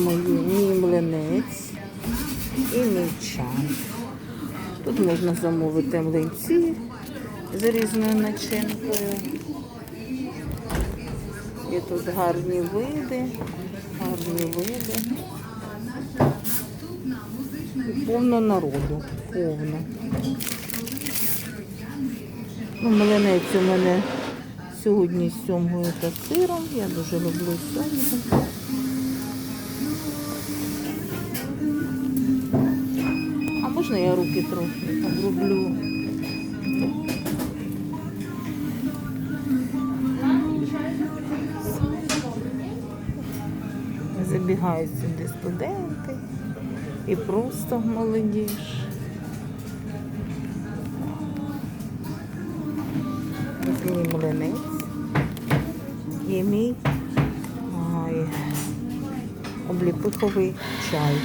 Мої мій млинець і мій чай. Тут можна замовити млинці з різною начинкою. І тут гарні види, гарні види. Повно народу, повно. Ну, млинець у мене сьогодні з сьомгою та сиром. Я дуже люблю сьомгу. Можна я руки трохи оброблю? Забігають сюди студенти і просто молодіж. Мій млинець і мій ай, чай.